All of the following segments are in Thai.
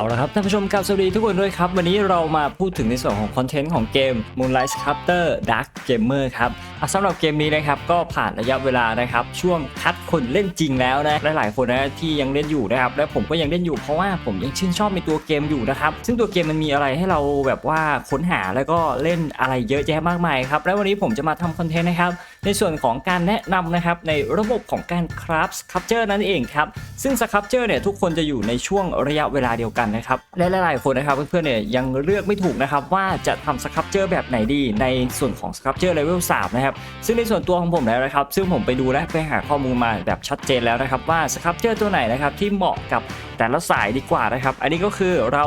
เอาละครับท่านผู้ชมกับสวัสดีทุกคนด้วยครับ วันนี้เรามาพูดถึงในส่วนของคอนเทนต์ของเกม Moonlight Sculptor Dark Gamer ครับสำหรับเกมนี้นะครับก็ผ่านระยะเวลานะครับ ช่วงคัดคนเล่นจริงแล้วนะหลายๆคนนะที่ยังเล่นอยู่นะครับและผมก็ยังเล่นอยู่เพราะว่าผมยังชื่นชอบในตัวเกมอยู่นะครับซึ่งตัวเกมมันมีอะไรให้เราแบบว่าค้นหาแล้วก็เล่นอะไรเยอะแยะมากมายครับและวันนี้ผมจะมาทำคอนเทนต์นะครับ ในส่วนของการแนะนำนะครับในระบบของการคราฟสครับเจอร์นั่นเองครับซึ่งสครับเจอร์เนี่ยทุกคนจะอยู่ในช่วงระยะเวลาเดียวกันนะครับและหลายๆคนนะครับเพื่อนๆเนี่ยยังเลือกไม่ถูกนะครับว่าจะทำสครับเจอร์แบบไหนดีในส่วนของสครับเจอร์เลเวล3นะครับซึ่งในส่วนตัวของผมแล้วนะครับ ซึ่งผมไปดูและไปหาข้อมูลมาแบบชัดเจนแล้วนะครับว่าสครับเจอร์ตัวไหนนะครับที่เหมาะกับแต่ละสายดีกว่านะครับ อันนี้ก็คือเรา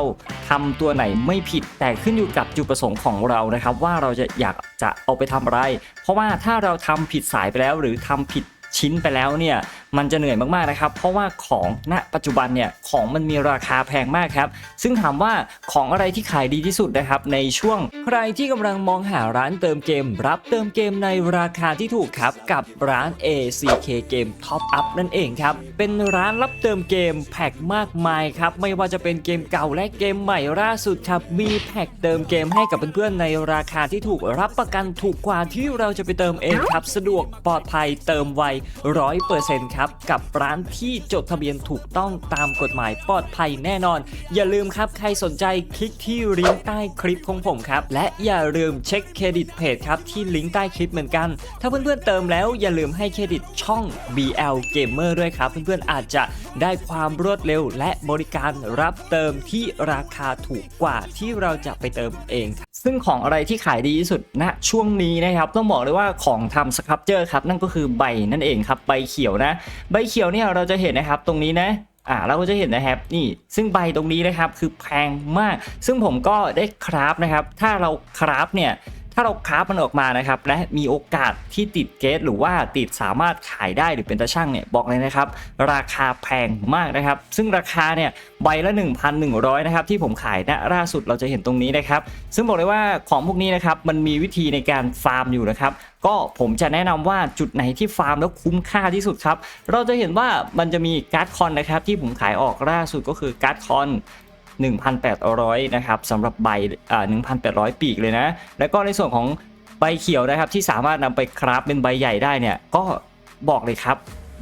ทำตัวไหนไม่ผิดแต่ขึ้นอยู่กับจุดประสงค์ของเรานะครับ ว่าเราจะอยาก จะเอาไปทำอะไร เพราะว่าถ้าเราทำผิดสายไปแล้วหรือทำผิดชิ้นไปแล้วเนี่ย มันจะเหนื่อยมากๆนะครับ เพราะว่าของณปัจจุบันเนี่ยของมันมีราคาแพงมากครับ ซึ่งถามว่าของอะไรที่ขายดีที่สุดนะครับในช่วงใครที่กำลังมองหาร้านเติมเกม รับเติมเกมในราคาที่ถูกครับกับร้าน ACK Game Top Up นั่นเองครับเป็นร้านรับเติมเกมแพ็คมากมายครับไม่ว่าจะเป็นเกมเก่าและเกมใหม่ล่าสุดครับมีแพ็คเติมเกมให้กับเพื่อนๆในราคาที่ถูกรับประกันถูกกว่าที่เราจะไปเติมเองครับสะดวกปลอดภัยเติมไวร้อยเปอร์เซ็นต์ครับกับร้านที่จดทะเบียนถูกต้องตามกฎหมายปลอดภัยแน่นอน อย่าลืมครับใครสนใจคลิกที่ลิงก์ใต้คลิปของผมครับ และอย่าลืมเช็คเครดิตเพจครับที่ลิงก์ใต้คลิปเหมือนกัน ถ้าเพื่อนๆเติมแล้วอย่าลืมให้เครดิตช่อง BL Gamer ด้วยครับ เพื่อนๆอาจจะได้ความรวดเร็ว และบริการรับเติมที่ราคาถูกกว่าที่เราจะไปเติมเองครับ ซึ่งของอะไรที่ขายดีที่สุดณช่วงนี้นะครับ ต้องบอกเลยว่าของทำสครับเจอร์ครับนั่นก็คือใบนั่นเองครับใบเขียวนะ ใบเขียวเนี่ยเราจะเห็นนะครับตรงนี้นะอ่าเราก็จะเห็นนะครับนี่ซึ่งใบตรงนี้นะครับคือแพงมาก ซึ่งผมก็ได้คราฟนะครับ ถ้าเราคราฟเนี่ย ถ้าเราคราฟมันออกมานะครับและมีโอกาสที่ติดเกตหรือว่าติดสามารถขายได้หรือเป็นตาช่างเนี่ยบอกเลยนะครับ ราคาแพงมากนะครับ ซึ่งราคาเนี่ยใบละ 1,100นะครับที่ผมขายนะล่าสุดเราจะเห็นตรงนี้นะครับ ซึ่งบอกเลยว่าของพวกนี้นะครับมันมีวิธีในการฟาร์มอยู่นะครับก็ผมจะแนะนำว่าจุดไหนที่ฟาร์มแล้วคุ้มค่าที่สุดครับ เราจะเห็นว่ามันจะมีการ์ดคอนนะครับที่ผมขายออกล่าสุดก็คือการ์ดคอน 1,800นะครับสำหรับใบอ่า1,800 ปีกเลยนะ แล้วก็ในส่วนของใบเขียวนะครับที่สามารถนำไปคราฟเป็นใบใหญ่ได้เนี่ยก็บอกเลยครับ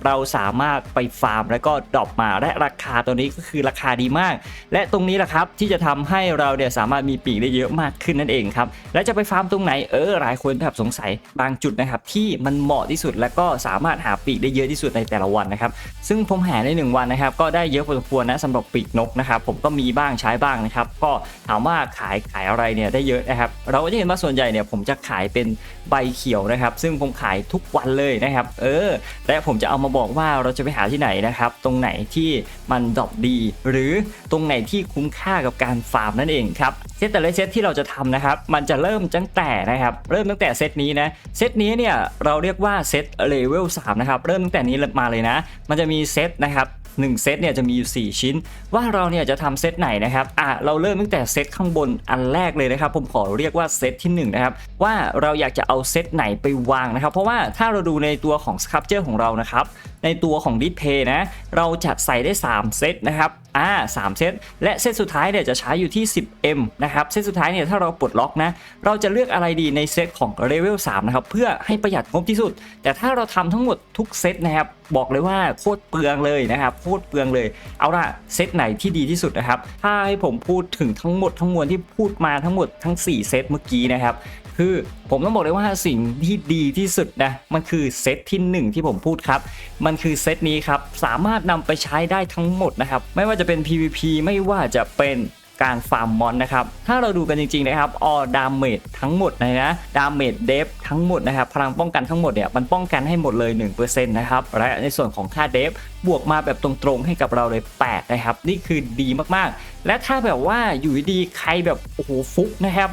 เราสามารถไปฟาร์มแล้วก็ดรอปมาและราคาตัวนี้ก็คือราคาดีมาก และตรงนี้แหละครับที่จะทำให้เราเนี่ยสามารถมีปีกได้เยอะมากขึ้นนั่นเองครับและจะไปฟาร์มตรงไหนเออหลายคนแบบสงสัยบางจุดนะครับที่มันเหมาะที่สุดและก็สามารถหาปีกได้เยอะที่สุดในแต่ละวันนะครับซึ่งผมหาใน1วันนะครับก็ได้เยอะพอสมควรนะสำหรับปีกนกนะครับผมก็มีบ้างใช้บ้างนะครับก็ถามว่าขายขายอะไรเนี่ยได้เยอะนะครับเราก็จะเห็นว่าส่วนใหญ่เนี่ยผมจะขายเป็น ใบเขียวนะครับ ซึ่งผมขายทุกวันเลยนะครับ เออ และผมจะเอามาบอกว่าเราจะไปหาที่ไหนนะครับ ตรงไหนที่มันดรอปดี หรือตรงไหนที่คุ้มค่ากับการฟาร์มนั่นเองครับเซตแต่ละเซตที่เราจะทำนะครับ มันจะเริ่มตั้งแต่นะครับ เริ่มตั้งแต่เซตนี้นะ เซตนี้เนี่ยเราเรียกว่าเซตเลเวล3นะครับ เริ่มตั้งแต่นี้มาเลยนะ มันจะมีเซตนะครับ 1 เซตเนี่ยจะมีอยู่ 4 ชิ้น ว่าเราเนี่ยจะทำเซตไหนนะครับอะเราเริ่มตั้งแต่เซตข้างบนอันแรกเลยนะครับ ผมขอเรียกว่าเซตที่1นะครับว่าเราอยากจะเอาเซตไหนไปวางนะครับ เพราะว่าถ้าเราดูในตัวของสครับเจอร์ของเรานะครับในตัวของดิสเพย์นะเราจะใส่ได้ 3 เซตนะครับอ่า3เซตและเซตสุดท้ายเนี่ยจะใช้อยู่ที่ 10M นะครับเซตสุดท้ายเนี่ยถ้าเราปลดล็อกนะเราจะเลือกอะไรดีในเซตของเลเวล3นะครับเพื่อให้ประหยัดงบที่สุด แต่ถ้าเราทำทั้งหมดทุกเซตนะครับบอกเลยว่าโคตรเปลืองเลยนะครับโคตรเปลืองเลย เอาล่ะเซตไหนที่ดีที่สุดนะครับถ้าให้ผมพูดถึงทั้งหมดทั้งมวลที่พูดมาทั้งหมดทั้ง 4 เซตเมื่อกี้นะครับ คือผมต้องบอกเลยว่าสิ่งที่ดีที่สุดนะมันคือเซตที่ 1 ที่ผมพูดครับ มันคือเซตนี้ครับ สามารถนำไปใช้ได้ทั้งหมดนะครับ ไม่ว่าจะเป็น PVP ไม่ว่าจะเป็นการฟาร์มมอนนะครับ ถ้าเราดูกันจริงๆนะครับ ออดามเมจทั้งหมดเลยนะดามเมจเดฟทั้งหมดนะครับ พลังป้องกันทั้งหมดเนี่ย มันป้องกันให้หมดเลย 1%นะครับ และในส่วนของค่าเดฟบวกมาแบบตรงๆให้กับเราเลย 8 นะครับ นี่คือดีมากๆ และถ้าแบบว่าอยู่ดีๆใครแบบ โอ้โห ฟุกนะครับ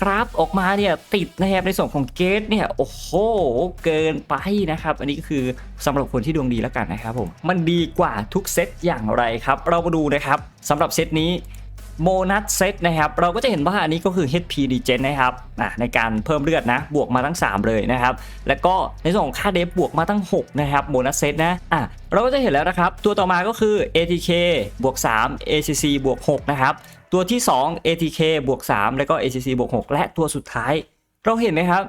ครับออกมาเนี่ยติดนะครับในส่วนของเกตเนี่ยโอ้โหเกินไปนะครับ อันนี้ก็คือสำหรับคนที่ดวงดีแล้วกันนะครับผมมันดีกว่าทุกเซตอย่างไรครับ เรามาดูนะครับสำหรับเซตนี้โบนัสเซตนะครับเราก็จะเห็นว่าอันนี้ก็คือ HP Regen นะครับอะในการเพิ่มเลือดนะบวกมาทั้ง 3 เลยนะครับแล้วก็ในส่วนของค่าเดฟบวกมาตั้ง 6 นะครับโบนัสเซตนะอะเราก็จะเห็นแล้วนะครับ ตัวต่อมาก็คือ ATK บวก 3 ACC บวก 6 นะครับ ตัวที่ 2 ATK บวก3แล้วก็ ACC บวก6และตัวสุดท้าย เราเห็นไหมครับ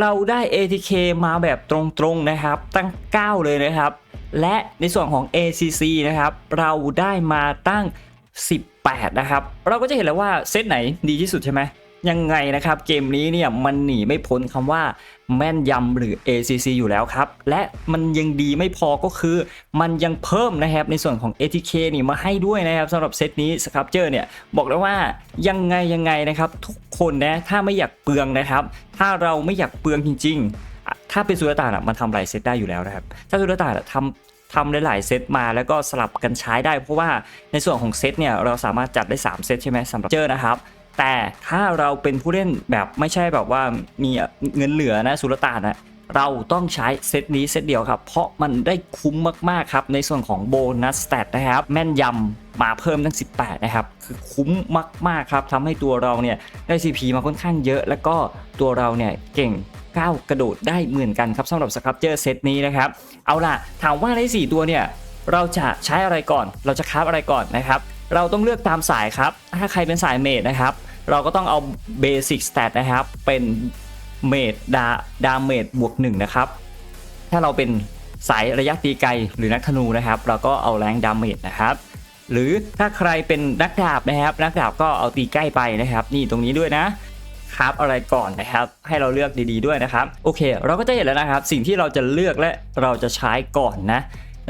เราได้ ATK มาแบบตรงๆนะครับ ตั้ง 9 เลยนะครับ และในส่วนของ ACC นะครับ เราได้มาตั้ง 18 นะครับ เราก็จะเห็นแล้วว่าเซตไหนดีที่สุดใช่ไหม ยังไงนะครับเกมนี้เนี่ยมันหนีไม่พ้นคำว่าแม่นยำหรือ ACC อยู่แล้วครับ และมันยังดีไม่พอก็คือ มันยังเพิ่มนะครับในส่วนของ ATK นี่มาให้ด้วยนะครับสำหรับเซตนี้สครับเจอร์เนี่ยบอกแล้วว่ายังไงยังไงนะครับทุกคนนะถ้าไม่อยากเปลืองนะครับ ถ้าเราไม่อยากเปลืองจริง ๆ ถ้าเป็นสุลต่านอะมันทำหลายเซตได้อยู่แล้วนะครับ ถ้าสุลต่านอะทำทำหลายๆเซตมาแล้วก็สลับกันใช้ได้ เพราะว่าในส่วนของเซตเนี่ยเราสามารถจัดได้ 3 เซตใช่ไหมสำหรับเจอนะครับ แต่ถ้าเราเป็นผู้เล่นแบบไม่ใช่แบบว่ามีเงินเหลือนะสุลต่านนะเราต้องใช้เซตนี้เซตเดียวครับ เพราะมันได้คุ้มมากๆครับในส่วนของโบนัสสเตตนะครับ แม่นยำมาเพิ่มทั้ง 18 นะครับ คือคุ้มมากๆครับทำให้ตัวเราเนี่ยได้ CP มาค่อนข้างเยอะ แล้วก็ตัวเราเนี่ยเก่งก้าวกระโดดได้เหมือนกันครับสำหรับสครับเจอเซตนี้นะครับ เอาล่ะ ถามว่าใน 4 ตัวเนี่ยเราจะใช้อะไรก่อน เราจะคราฟอะไรก่อนนะครับ เราต้องเลือกตามสายครับ ถ้าใครเป็นสายเมดนะครับ เราก็ต้องเอาเบสิกส t ตตนะครับ เป็นเมดดาดาเมดบวก1นะครับ ถ้าเราเป็นสายระยะตีไกลหรือนักธนูนะครับ เราก็เอาแรงดาเมจนะครับ หรือถ้าใครเป็นนักดาบนะครับ นักดาบก็เอาตีใกล้ไปนะครับ นี่ตรงนี้ด้วยนะครับอะไรก่อนนะครับ ให้เราเลือกดีๆด้วยนะครับ โอเค เราก็จะเห็นแล้วนะครับ สิ่งที่เราจะเลือกและเราจะใช้ก่อนนะ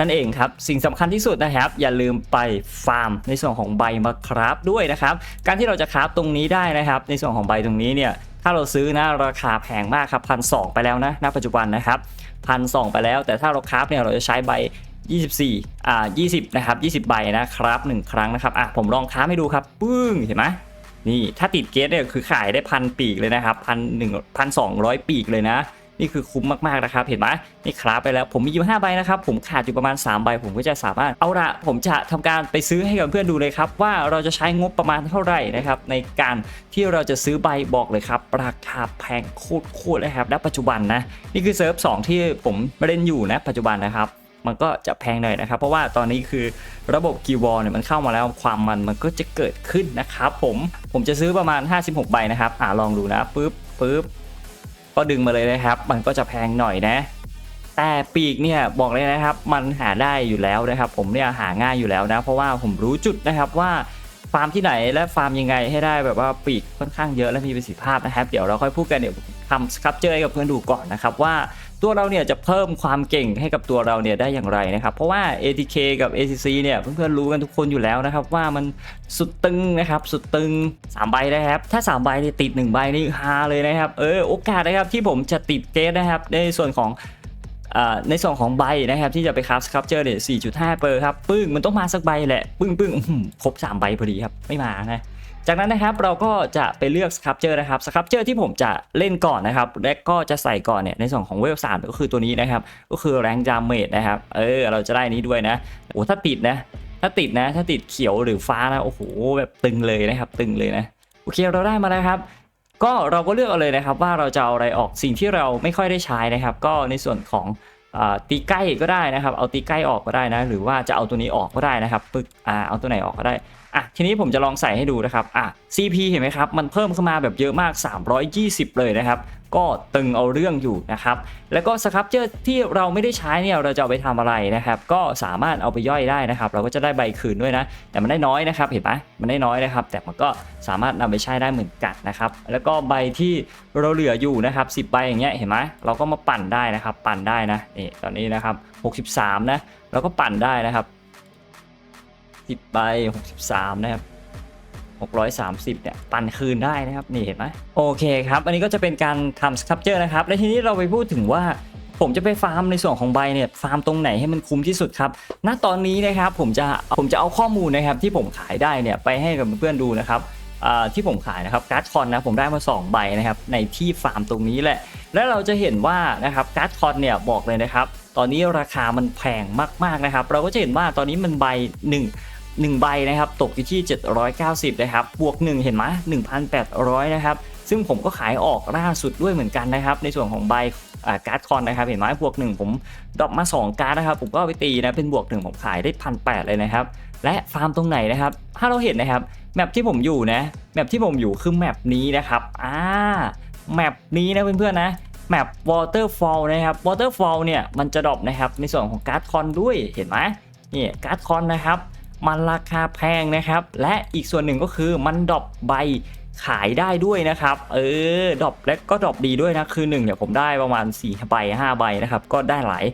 นั่นเองครับ สิ่งสำคัญที่สุดนะครับ อย่าลืมไปฟาร์มในส่วนของใบมาคราฟด้วยนะครับ การที่เราจะคราฟตรงนี้ได้นะครับ ในส่วนของใบตรงนี้เนี่ยถ้าเราซื้อนะราคาแพงมากครับพันสไปแล้วนะณปัจจุบันนะครับพันสไปแล้ว แต่ถ้าเราคราฟเนี่ยเราจะใช้ใบ24อ่า20 นะครับ 20 ใบนะครับ 1 ครั้งนะครับ อะ ผมลองคราฟให้ดูครับ ปึ้ง เห็นไหม นี่ ถ้าติดเกสเนี่ย คือขายได้พันปีกเลยนะครับพันหนึ่งพันสองร้อยปีกเลยนะ นี่คือคุ้มมากๆนะครับเห็นไหมนี่คราฟไปแล้วผมมีอยู่5ใบนะครับผมขาดอยู่ประมาณ3ใบผมก็จะสามารถเอาละผมจะทำการไปซื้อให้กับเพื่อนดูเลยครับว่าเราจะใช้งบประมาณเท่าไหร่นะครับในการที่เราจะซื้อใบบอกเลยครับราคาแพงโคตรๆเลยครับณปัจจุบันนะนี่คือเซิร์ฟ2ที่ผมเล่นอยู่นะปัจจุบันนะครับมันก็จะแพงหน่อยนะครับ เพราะว่าตอนนี้คือระบบกีวอลเนี่ยมันเข้ามาแล้วความมันมันก็จะเกิดขึ้นนะครับผมผมจะซื้อประมาณ 56 ใบนะครับ อ่าลองดูนะปึ๊บปึ๊บ ก็ดึงมาเลยนะครับ มันก็จะแพงหน่อยนะ แต่ปีกเนี่ยบอกเลยนะครับ มันหาได้อยู่แล้วนะครับ ผมเนี่ยหาง่ายอยู่แล้วนะ เพราะว่าผมรู้จุดนะครับว่า ฟาร์มที่ไหนและฟาร์มยังไงให้ได้แบบว่าปีกค่อนข้างเยอะและมีประสิทธิภาพนะครับ เดี๋ยวเราค่อยพูดกันเดี๋ยวทำสครับเจอให้กับเพื่อนดูก่อนนะครับว่าตัวเราเนี่ยจะเพิ่มความเก่งให้กับตัวเราเนี่ยได้อย่างไรนะครับ เพราะว่า ATK กับ ACC เนี่ยเพื่อนๆรู้กันทุกคนอยู่แล้วนะครับ ว่ามันสุดตึงนะครับสุดตึง3ใบนะครับ ถ้า3ใบเนี่ยติด1ใบนี่ฮาเลยนะครับเออโอกาสนะครับที่ผมจะติดเกสนะครับในส่วนของ ในส่วนของใบนะครับที่จะไปคราฟสครับเจอร์เนี่ย4.5 เปอร์ครับปึ้งมันต้องมาสักใบแหละปึ้งปึ้งอื้อหือครบ 3 ใบพอดีครับไม่มานะจากนั้นนะครับเราก็จะไปเลือกสครับเจอร์นะครับสครับเจอร์ที่ผมจะเล่นก่อนนะครับและก็จะใส่ก่อนเนี่ยในส่วนของเวลสามก็คือตัวนี้นะครับก็คือแรงจามเมดนะครับเออเราจะได้นี้ด้วยนะโอ้ถ้าติดนะถ้าติดนะถ้าติดเขียวหรือฟ้านะโอ้โหแบบตึงเลยนะครับตึงเลยนะโอเคเราได้มาแล้วครับ ก็เราก็เลือกเอาเลยนะครับว่าเราจะเอาอะไรออกสิ่งที่เราไม่ค่อยได้ใช้นะครับ ก็ในส่วนของอตีใกล้ก็ได้นะครับ เอาตีใกล้ออกก็ได้นะหรือว่าจะเอาตัวนี้ออกก็ได้นะครับปึ๊กอ่าเอาตัวไหนออกก็ได้อะทีนี้ผมจะลองใส่ให้ดูนะครับอะ CP เห็นไหมครับ มันเพิ่มขึ้นมาแบบเยอะมาก 320 เลยนะครับ ก็ตึงเอาเรื่องอยู่นะครับ แล้วก็สครับเจอร์ที่เราไม่ได้ใช้เนี่ยเราจะเอาไปทำอะไรนะครับ ก็สามารถเอาไปย่อยได้นะครับ เราก็จะได้ใบคืนด้วยนะ แต่มันได้น้อยนะครับ เห็นไหมมันได้น้อยนะครับ แต่มันก็สามารถนำไปใช้ได้เหมือนกันนะครับ แล้วก็ใบที่เราเหลืออยู่นะครับ 10 ใบอย่างเงี้ยเห็นไหมเราก็มาปั่นได้นะครับ ปั่นได้นะนี่ตอนนี้นะครับ 63 นะเราก็ปั่นได้นะครับ 10 ใบ 63 นะครับ 630 เนี่ย ปันคืนได้นะครับ นี่เห็นไหมโอเคครับ อันนี้ก็จะเป็นการทำสครับเจอร์นะครับ และทีนี้เราไปพูดถึงว่าผมจะไปฟาร์มในส่วนของใบเนี่ยฟาร์มตรงไหนให้มันคุ้มที่สุดครับ ณ ตอนนี้นะครับผมจะผมจะเอาข้อมูลนะครับที่ผมขายได้เนี่ยไปให้กับเพื่อนๆดูนะครับที่ผมขายนะครับการ์ดคอนนะผมได้มา 2 ใบนะครับในที่ฟาร์มตรงนี้แหละ แล้วเราจะเห็นว่านะครับการ์ดคอนเนี่ยบอกเลยนะครับ ตอนนี้ราคามันแพงมากๆนะครับ เราก็จะเห็นว่าตอนนี้มันใบ1 1 ใบนะครับตกอยู่ที่ 790 นะครับ บวก 1 เห็นไหม1,800 นะครับ ซึ่งผมก็ขายออกล่าสุดด้วยเหมือนกันนะครับ ในส่วนของใบการ์ดคอนนะครับ เห็นไหมบวก 1 ผมดรอปมา 2 การ์ดนะครับ ผมก็ไปตีนะเป็นบวก 1 ผมขายได้พันแเลยนะครับ และฟาร์มตรงไหนนะครับ ถ้าเราเห็นนะครับแมปที่ผมอยู่นะแมปที่ผมอยู่คือแมปนี้นะครับอ่าแมปนี้นะเพื่อนๆนะแมป Waterfall นะครับ Waterfall เนี่ยมันจะดรอปนะครับในส่วนของการ์ดคอนด้วยเห็นไหมนี่การ์ดคอนนะครับ มันราคาแพงนะครับ และอีกส่วนหนึ่งก็คือมันดรอปใบขายได้ด้วยนะครับ เออดรอปและก็ดรอปดีด้วยนะ คือ1เนี่ยผมได้ประมาณ4ใบ5ใบนะครับ ก็ได้หลาย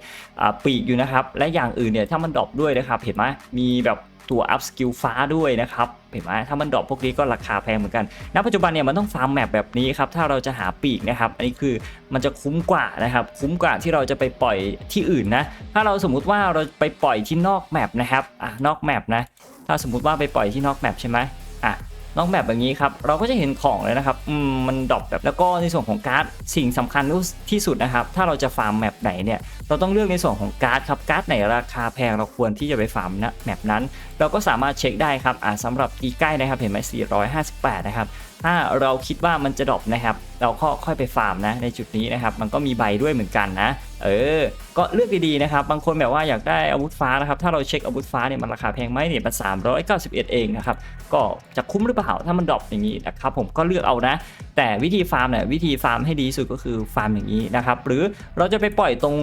ปีกอยู่นะครับ และอย่างอื่นเนี่ยถ้ามันดรอปด้วยนะครับ เห็นไหมมีแบบ ตัว up skill ฟ้าด้วยนะครับเห็นไหมถ้ามันดรอปพวกนี้ก็ราคาแพงเหมือนกัน ณ ปัจจุบันเนี่ยมันต้องฟาร์มแมปแบบนี้ครับ ถ้าเราจะหาปีกนะครับ อันนี้คือมันจะคุ้มกว่านะครับ คุ้มกว่าที่เราจะไปปล่อยที่อื่นนะ ถ้าเราสมมุติว่าเราไปปล่อยที่นอกแมปนะครับ อะ นอกแมปนะ ถ้าสมมุติว่าไปปล่อยที่นอกแมปใช่ไหมอะนอกแมปแบบนี้ครับ เราก็จะเห็นของเลยนะครับ อืม มันดรอปแบบ แล้วก็ในส่วนของการ์ด สิ่งสำคัญที่สุดนะครับ ถ้าเราจะฟาร์มแมปไหนเนี่ย เราต้องเลือกในส่วนของการ์ดครับการ์ดไหนราคาแพงเราควรที่จะไปฟาร์มนะแมปนั้น เราก็สามารถเช็คได้ครับอ่าสำหรับตีใกล้นะครับเห็นไหม458 นะครับถ้าเราคิดว่ามันจะดรอปนะครับ เราก็ค่อยไปฟาร์มนะในจุดนี้นะครับ มันก็มีใบด้วยเหมือนกันนะ เออ ก็เลือกดีๆนะครับ บางคนแบบว่าอยากได้อาวุธฟ้านะครับ ถ้าเราเช็คอาวุธฟ้าเนี่ยมันราคาแพงไหมเนี่ยมัน391เองนะครับ ก็จะคุ้มหรือเปล่าถ้ามันดรอปอย่างนี้นะครับ ผมก็เลือกเอานะ แต่วิธีฟาร์มเนี่ยวิธีฟาร์มให้ดีสุดก็คือฟาร์มอย่างนี้นะครับ หรือเราจะไปปล่อยตรง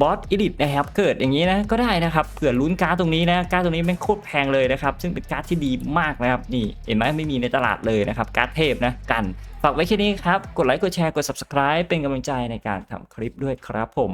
บอสอิลิทนะครับเกิดอย่างนี้นะก็ได้นะครับเผื่อลุ้นการ์ดตรงนี้นะการ์ดตรงนี้แม่งโคตรแพงเลยนะครับซึ่งเป็นการ์ดที่ดีมากนะครับนี่เห็นไหมไม่มีในตลาดเลยนะครับการ์ดเทพนะกันฝากไว้แค่นี้ครับกดไลค์กดแชร์กด subscribe เป็นกำลังใจในการทำคลิปด้วยครับผม